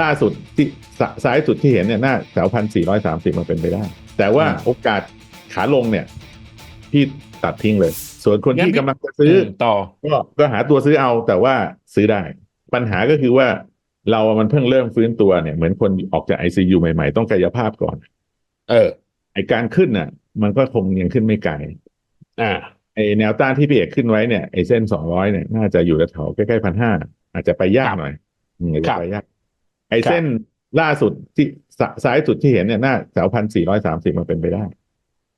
ล่าสุดที่สซ้ายสุดที่เห็นเนี่ยหน้าแถวพันสี่ร้อยสามสิบมันเป็นไปได้ แต่ว่าอืมโอกาสขาลงเนี่ยพี่ตัดทิ้งเลย ส่วนคนงั้นที่พี่กำลังจะซื้อมต่อก็ก็หาตัวซื้อเอาแต่ว่าซื้อได้ ปัญหาก็คือว่าเรามันเพิ่งเริ่มฟื้นตัวเนี่ยเหมือนคนออกจากไอซียูใหม่ๆ ต้องกายภาพก่อน เออ ไอการขึ้นน่ะ มันก็คงยังขึ้นไม่ไกลอ่าไอแนวต้านที่พี่เอกขึ้นไว้เนี่ยไอเส้นสองร้อยเนี่ยน่าจะอยู่แถวๆใกล้ๆพันห้าอาจจะไปยากครับหน่อยอืมอาจครัจะบไปยากไอเส้นล่าสุดที่สซ้ายสุดที่เห็นเนี่ยหน้าแถวพันสี่ร้อยสามสิบมันเป็นไปได้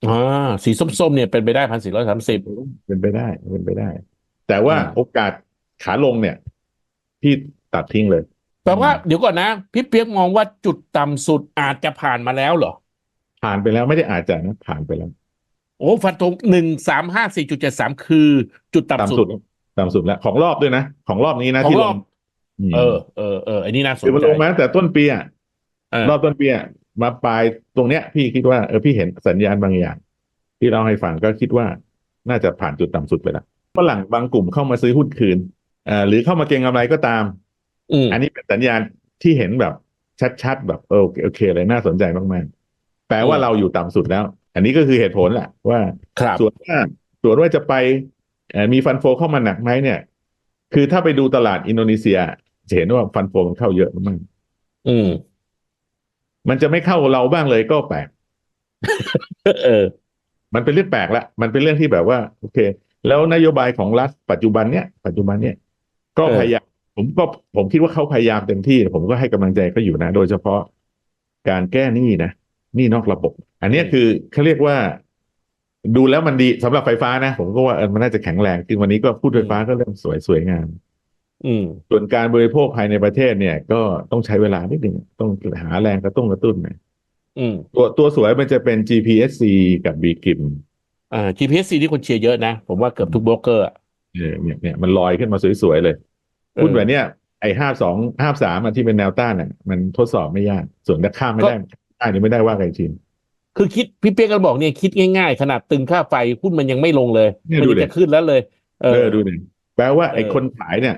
อ่าสีส้มๆเนี่ยเป็นไปได้พันสี่ร้อยสามสิบเป็นไปได้เป็นไปได้ แต่ว่าอืมโอกาสขาลงเนี่ย พี่ตัดทิ้งเลยแปลว่าเดี๋ยวก่อนนะ พี่เปียกมองว่าจุดต่ำสุดอาจจะผ่านมาแล้วเหรอ ผ่านไปแล้วไม่ได้อาจจะนะผ่านไปแล้ว โอ้ฟันธงหนึ่งสามห้าสี่จุดเจ็ดสามคือ จุดต่ำต่ำสุสุดดต่ำสุดแล้วของรอบด้วยนะ ของรอบนี้นะของที่รลอบงม เออเออเอออันนี้น่าสนคือมันใจลงมาตั้งแต่ต้นปีอะเออรอบต้นปีอะมาปลายตรงเนี้ย พี่คิดว่าเออพี่เห็นสัญญาณบางอย่าง ที่เราให้ฟังก็คิดว่าน่าจะผ่านจุดต่ำสุดไปแล้วฝรั่งบางกลุ่มเข้ามาซื้อหุ้นคืนเอ่อหรือเข้ามาเก็งกำไรก็ตามอืมอันนี้เป็นสัญญาณที่เห็นแบบชัดๆแบบเออโอเคโอเคเลยน่าสนใจมากๆแปลว่าเราอยู่ต่ำสุดแล้ว อันนี้ก็คือเหตุผลแหละว่าครับส่วนว่าส่วนว่าจะไปเอ่อมีฟันโฟเข้ามาหนักไหมเนี่ย คือถ้าไปดูตลาดอินโดนีเซีย จะเห็นว่าฟันโฟมันเข้าเยอะมากอืม มันจะไม่เข้าเราบ้างเลยก็แปลกเออ มันเป็นเรื่องแปลกละมันเป็นเรื่องที่แบบว่า โอเค แล้วนโยบายของรัฐปัจจุบันเนี้ยปัจจุบันเนี้ยก็เออพยายามผมก็ผมคิดว่าเขาพยายามเต็มที่ ผมก็ให้กำลังใจเขาอยู่นะ โดยเฉพาะการแก้หนี้นะหนี้นอกระบบ อันเนี้ยคือเขาเรียกว่า ดูแล้วมันดีสำหรับไฟฟ้านะ ผมก็ว่าเออมันน่าจะแข็งแรงคือวันนี้ก็พูดไฟฟ้าก็เริ่มสวยสวยงาม อืมส่วนการบริโภคภายในประเทศเนี่ย ก็ต้องใช้เวลานิดหนึ่งต้องหาแรงกระตุ้นกระตุ้นหน่อยอืมตัวตัวสวยมันจะเป็น GPSC กับ b ีกิมอ่า GPS ที่คนเชียร์เยอะนะ ผมว่าเกือบทุกโบรกเกอร์อะเออเนี่ยเนี่ยมันลอยขึ้นมาสวยๆเลยเออหุ้นแบบเนี้ยไอ้ห้าสองห้าสามที่เป็นแนวต้านเนี่ยมันทดสอบไม่ยาก ส่วนถ้าข้ามไม่ได้ได้นี่ไม่ได้ว่าใครจริงคือคิดพี่เปียกก็บอกเนี่ยคิดง่ายๆ ขนาดตึงค่าไฟหุ้นมันยังไม่ลงเลยเนี่ยมัดูยังดิจะขึ้นแล้วเลย เอเอออดูดิแปลว่าไอ้เออคนขายเนี่ย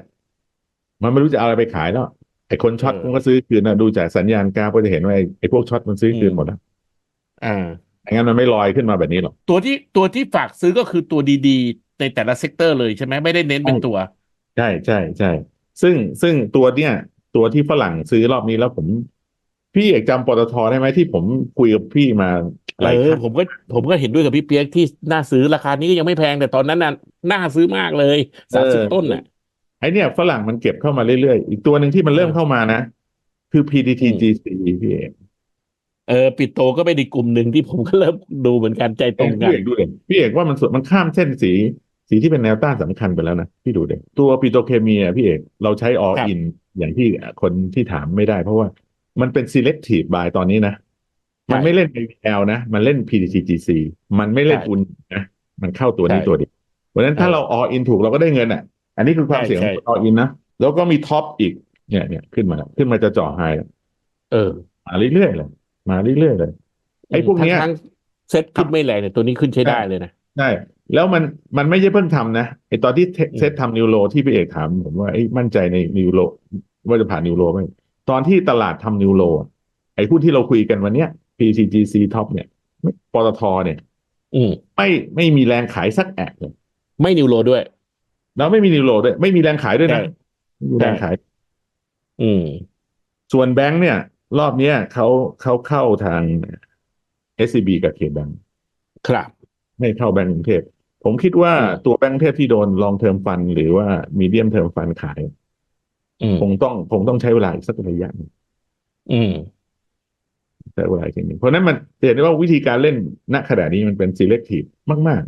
มันไม่รู้จะเอาอะไรไปขายแล้วไอ้คนช็อตเออมันก็ซื้อคืนนะดูจากสัญญาณกราฟก็จะเห็นว่าไอ้ไอ้พวกช็อตมันซื้อคืนอืมหมดแล้วอ่าไม่งั้นมันไม่ลอยขึ้นมาแบบนี้หรอกตัวที่ตัวที่ฝากซื้อก็คือตัวดีๆ ในแต่ละเซกเตอร์เลยใช่ไหมไม่ได้เน้นเป็นตัว ใช่ใช่ใช่ซึ่งซึ่งตัวเนี้ยตัวที่ฝรั่งซื้อรอบนี้แล้วผม พี่เอกจำปตทได้ไหมที่ผมคุยกับพี่มาหลายเอคอรั้งผมก็ผมก็เห็นด้วยกับพี่เปียกที่น่าซื้อราคานี้ก็ยังไม่แพงแต่ตอนนั้นน่ะน่าซื้อมากเลยสามสิบต้นน่ะ ไอเนี่ยฝรั่งมันเก็บเข้ามาเรื่อยๆ อีกตัวหนึ่งที่มันเริ่มเข้ามานะ คือ PTTGC พี่เอกเออปิดโตก็ไปในกลุ่มหนึ่งที่ผมก็เริ่มดูเหมือนกันใจตรงกัพี่นเอกดูเด็พี่เอกว่ามันสุดมันข้ามเส้นสี สีที่เป็นแนวต้านสำคัญไปแล้วนะพี่ดูเด็ตัวปิโตรเคมีอะพี่เอกเราใช้ all ครับ in อย่างที่คนที่ถามไม่ได้ เพราะว่ามันเป็น selective buy ตอนนี้นะ มันไม่เล่น PL นะ มันเล่น PTTGC มันไม่เล่นใช่อุนนะ มันเข้าตัวนี้ใช่ตัวเดียวเพราะฉะนั้นถ้าเออเรา all in ถูกเราก็ได้เงินอะ อันนี้คือความใช่เสี่ยงขใช่อง all in นะแล้วก็มีท็อปอีกเนี่ยเนี่ยขึ้นมาแล้วขึ้นมาจะเจ่อไฮแล้วเออ มาเรื่อยๆเลย มาเรื่อยๆเลยไอ้พวกเนี้ยทั้งๆเซ็ตขึ้นไม่แรงเนี่ยตัวนี้ขึ้นใช้ได้เลยนะใช่แล้วมันมันไม่ใช่เพิ่งทำนะไอตอนที่เทอืมเซตทำนิวโรที่พี่เอกถามผมว่าไอ้ยมั่นใจในนิวโรว่าจะผ่านนิวโรไหมตอนที่ตลาดทำนิวโรอะไอ้หุ้นที่เราคุยกันวันเนี้ย PCGC ท็อปเนี่ยไม่ปตทเนี่ย อืมไม่ไม่มีแรงขายสักแอะเลยไม่นิวโรด้วย แล้วไม่มีนิวโรด้วยไม่มีแรงขายด้วยนะใช่ไม่มีแรงขาย อืม ส่วนแบงค์เนี่ย รอบเนี้ยเขาเขาเข้าทาง SCB กับเคแบงครับไม่เข้าแบงก์กรุงเทพผมคิดว่าอืมตัวแบงก์กรุงเทพที่โดนลองเทอมฟันหรือว่ามีเดียมเทอมฟันขายอืมคงต้องคงต้องใช้เวลาอีกสักระยะหนึ่งอืมใช้เวลาอีกทีหนึ่งเพราะฉะนั้นมันจะเห็นได้ว่าวิธีการเล่นณขณะนี้มันเป็น selective มาก